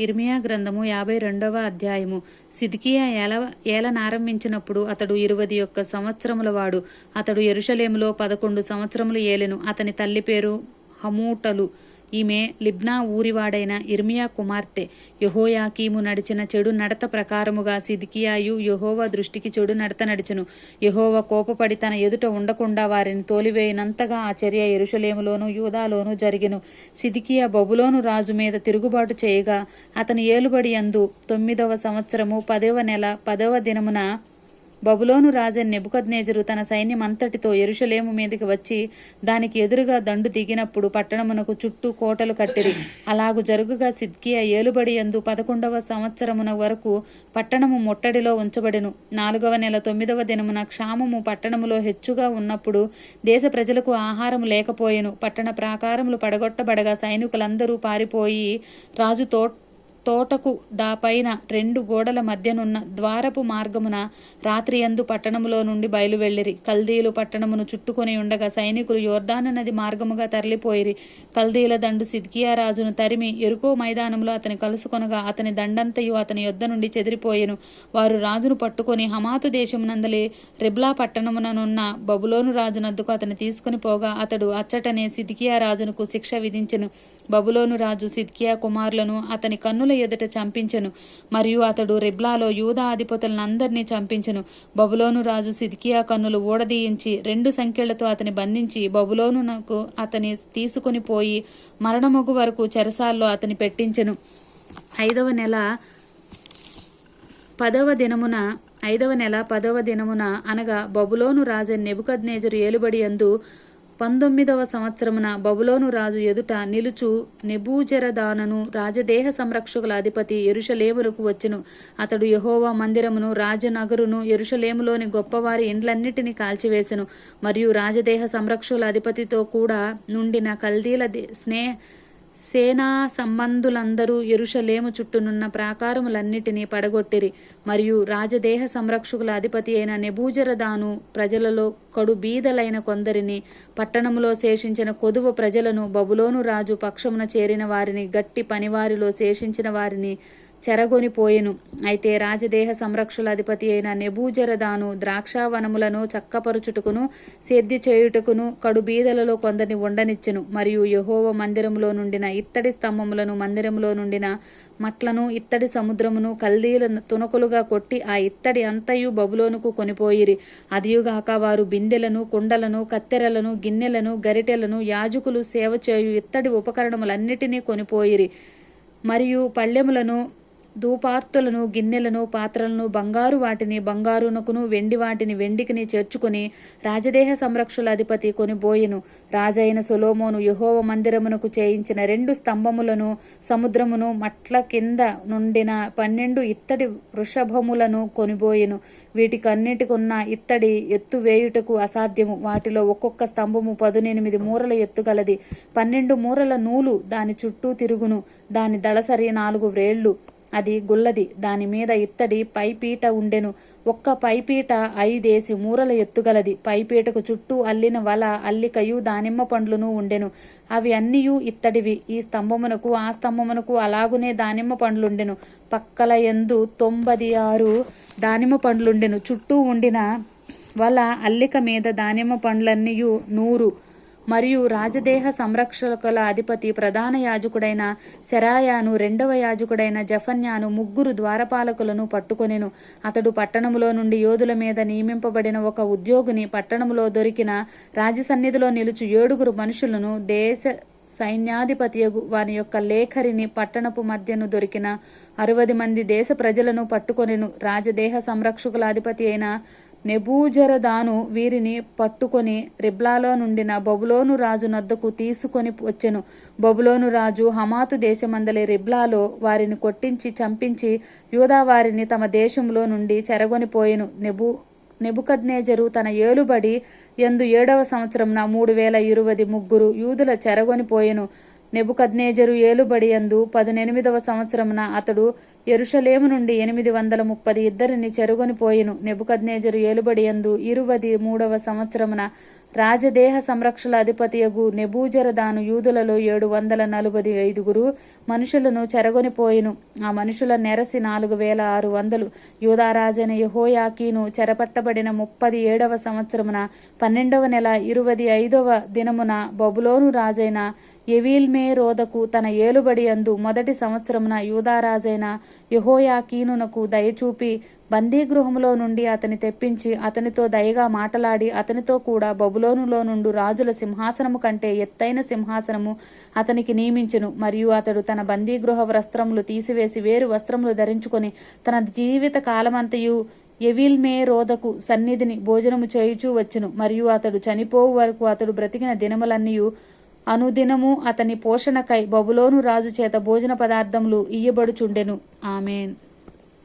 ఇర్మియా గ్రంథము యాభై రెండవ అధ్యాయము. సిద్కియా ఏల ఏలనారంభించినప్పుడు అతడు ఇరువది యొక్క సంవత్సరముల వాడు. అతడు ఎరుషలేములో పదకొండు సంవత్సరములు ఏలెను. అతని తల్లి పేరు హమూటలు. ఈమె లిబ్నా ఊరివాడైన ఇర్మియా కుమార్తె యహోయాకీము నడిచిన చెడు నడత ప్రకారముగా సిదికియాయు యహోవ దృష్టికి చెడు నడత నడిచెను. యహోవ కోపపడి తన ఎదుట ఉండకుండా వారిని తోలివేయినంతగా ఆ చర్య ఎరుషలేములోను యూదాలోను జరిగెను. సిదికియా బబులోను రాజు మీద తిరుగుబాటు చేయగా అతని ఏలుబడి అందు తొమ్మిదవ సంవత్సరము పదవ నెల పదవ దినమున బబులోను రాజన్ నెబుకద్నేజరు తన సైన్యం అంతటితో ఎరుషలేము మీదకి వచ్చి దానికి ఎదురుగా దండు దిగినప్పుడు పట్టణమునకు చుట్టూ కోటలు కట్టిరి. అలాగు జరుగుగా సిద్కియా ఏలుబడి యందు పదకొండవ సంవత్సరమున వరకు పట్టణము ముట్టడిలో ఉంచబడెను. నాలుగవ నెల తొమ్మిదవ దినమున క్షామము పట్టణములో హెచ్చుగా ఉన్నప్పుడు దేశ ప్రజలకు ఆహారము లేకపోయెను. పట్టణ ప్రాకారములు పడగొట్టబడగా సైనికులందరూ పారిపోయి రాజు తో తోటకు దాపైన రెండు గోడల మధ్యనున్న ద్వారపు మార్గమున రాత్రియందు పట్టణములో నుండి బయలువెళ్ళిరి. కల్దీలు పట్టణమును చుట్టుకొని ఉండగా సైనికులు యోర్దాను నది మార్గముగా తరలిపోయిరి. కల్దీల దండు సిద్కియా రాజును తరిమి ఎరుకో మైదానంలో అతని కలుసుకొనగా అతని దండంతయు అతని యొద్ద నుండి చెదిరిపోయెను. వారు రాజును పట్టుకొని హమాతు దేశమునందలి రిబ్లా పట్టణముననున్న బబులోను రాజునద్దుకు అతని తీసుకుని పోగా అతడు అచ్చటనే సిద్కియా రాజునకు శిక్ష విధించెను. బబులోను రాజు సిద్కియా కుమారులను అతని కన్నుల ఎదుట చంపించెను. మరియు అతడు రిబ్లాలో యూదా అధిపతులందరినీ చంపించెను. బబులోను రాజు సిద్కియా కన్నులు ఊడదీయించి రెండు సంఖ్యలతో అతని బంధించి బబులోనునకు అతని తీసుకుని పోయి మరణమొగు వరకు చెరసాల్లో అతని పెట్టించెను. ఐదవ నెల పదవ దినమున ఐదవ నెల పదవ దినమున అనగా బబులోను రాజు నెబుకద్నేజరు ఏలుబడి అందు పంతొమ్మిదవ సంవత్సరమున బబులోను రాజు ఎదుట నిలుచు నెబూజరదానను రాజదేహ సంరక్షకుల అధిపతి ఎరుషలేములకు వచ్చెను. అతడు యహోవా మందిరమును రాజనగరును ఎరుషలేములోని గొప్పవారి ఇండ్లన్నిటినీ కాల్చివేసెను. మరియు రాజదేహ సంరక్షకుల అధిపతితో కూడా నుండిన కల్దీల స్నేహ సేనా సంబంధులందరూ ఎరుషలేము చుట్టూనున్న ప్రాకారములన్నిటినీ పడగొట్టిరి. మరియు రాజదేహ సంరక్షకుల అధిపతి అయిన నెబూజరదాను ప్రజలలో కడు బీదలైన కొందరిని పట్టణములో శేషించిన కొదువ ప్రజలను బబులోను రాజు పక్షమున చేరిన వారిని గట్టి పనివారిలో శేషించిన వారిని చెరగొనిపోయెను. అయితే రాజదేహ సంరక్షుల అధిపతి అయిన నెబూజరదాను ద్రాక్షావనములను చక్కపరుచుటకును సేద్య చేయుటకును కడు బీదలలో కొందరిని ఉండనిచ్చెను మరియు యహోవ మందిరములో నుండిన ఇత్తడి స్తంభములను మందిరములో నుండిన మట్లను ఇత్తడి సముద్రమును కల్దీల తునకులుగా కొట్టి ఆ ఇత్తడి అంతయు బబులోనుకు కొనిపోయిరి. అదియుగాక వారు బిందెలను కుండలను కత్తెరలను గిన్నెలను గరిటెలను యాజకులు సేవ చేయు ఇత్తడి ఉపకరణములన్నిటినీ కొనిపోయిరి. మరియు పళ్ళెములను ధూపార్తులను గిన్నెలను పాత్రలను బంగారు వాటిని బంగారునకును వెండి వాటిని వెండికిని చేర్చుకుని రాజదేహ సంరక్షుల అధిపతి కొనిబోయెను. రాజైన సొలోమోను యహోవ మందిరమునకు చేయించిన రెండు స్తంభములను సముద్రమును మట్ల కింద నుండిన పన్నెండు ఇత్తడి వృషభములను కొనిబోయెను. వీటికన్నిటికున్న ఇత్తడి ఎత్తు వేయుటకు అసాధ్యము. వాటిలో ఒక్కొక్క స్తంభము పదునెనిమిది మూరల ఎత్తు గలది. పన్నెండు మూరల నూలు దాని చుట్టూ తిరుగును. దాని దళసరి నాలుగు వ్రేళ్ళు అది గుల్లది. దాని మీద ఇత్తడి పైపీట ఉండెను. ఒక్క పైపీట ఐదేసి మూరల ఎత్తుగలది. పైపీటకు చుట్టూ అల్లిన వల అల్లికయు దానిమ్మ పండ్లును ఉండెను. అవి అన్నియు ఇత్తడివి. ఈ స్తంభమునకు ఆ స్తంభమునకు అలాగునే దానిమ్మ పండ్లుండెను. పక్కల ఎందు తొంభది ఆరు దానిమ్మ పండ్లుండెను. చుట్టూ ఉండిన వల అల్లిక మీద దానిమ్మ పండ్లన్నీయు నూరు. మరియు రాజదేహ సంరక్షకుల అధిపతి ప్రధాన యాజకుడైన శరాయాను రెండవ యాజకుడైన జఫన్యాను ముగ్గురు ద్వారపాలకులను పట్టుకొనెను. అతడు పట్టణములో నుండి యోధుల మీద నియమింపబడిన ఒక ఉద్యోగిని పట్టణములో దొరికిన రాజసన్నిధిలో నిలుచు ఏడుగురు మనుషులను దేశ సైన్యాధిపతియగు వాని యొక్క లేఖరిని పట్టణపు మధ్యను దొరికిన అరవది మంది దేశ ప్రజలను పట్టుకొనెను. రాజదేహ సంరక్షకుల అధిపతి అయిన నెబూజరదాను వీరిని పట్టుకొని రిబ్లాలో నుండిన బబులోను రాజు నద్దకు తీసుకొని వచ్చెను. బబులోను రాజు హమాతు దేశమందలి రిబ్లాలో వారిని కొట్టించి చంపించి యూదా వారిని తమ దేశంలో నుండి చెరగొనిపోయెను నెబు నెబుకద్నేజరు తన ఏలుబడి ఎందు ఏడవ సంవత్సరంన మూడు వేల ఇరువది ముగ్గురు యూదుల చెరగొనిపోయెను నెబుకద్నేజరు ఏలుబడి యందు పదునెనిమిదవ సంవత్సరమున అతడు ఎరుషలేము నుండి ఎనిమిది వందల ముప్పది ఇద్దరిని చెరుగొనిపోయెను. నెబుకద్నేజరు ఏలుబడి యందు ఇరువది మూడవ సంవత్సరమున రాజదేహ సంరక్షణ అధిపతియగు నెబూజరదాను యూదులలో ఏడు వందల నలభై ఐదుగురు మనుషులను చెరగొనిపోయిను. ఆ మనుషుల నెరసి నాలుగు వేల ఆరు వందలు. యూదారాజైన యహోయాకీను చెరపట్టబడిన ముప్పది ఏడవ సంవత్సరమున పన్నెండవ నెల ఇరవై ఐదవ దినమున బబులోను రాజైన ఎవిల్మే రోదకు తన ఏలుబడి అందు మొదటి సంవత్సరమున యూదారాజైన యహోయాకీనునకు దయచూపి బందీగృహములో నుండి అతని తెప్పించి అతనితో దయగా మాటలాడి అతనితో కూడా బబులోనులో నుండు రాజుల సింహాసనము కంటే ఎత్తైన సింహాసనము అతనికి నియమించును. మరియు అతడు తన బందీగృహ వస్త్రములు తీసివేసి వేరు వస్త్రములు ధరించుకొని తన జీవిత కాలమంతయు ఎవిల్మే రోధకు సన్నిధిని భోజనము చేయుచూ వచ్చును. మరియు అతడు చనిపోవు వరకు అతడు బ్రతికిన దినములన్నీయు అనుదినము అతని పోషణకై బబులోను రాజు చేత భోజన పదార్థములు ఇయ్యబడుచుండెను. ఆమెన్.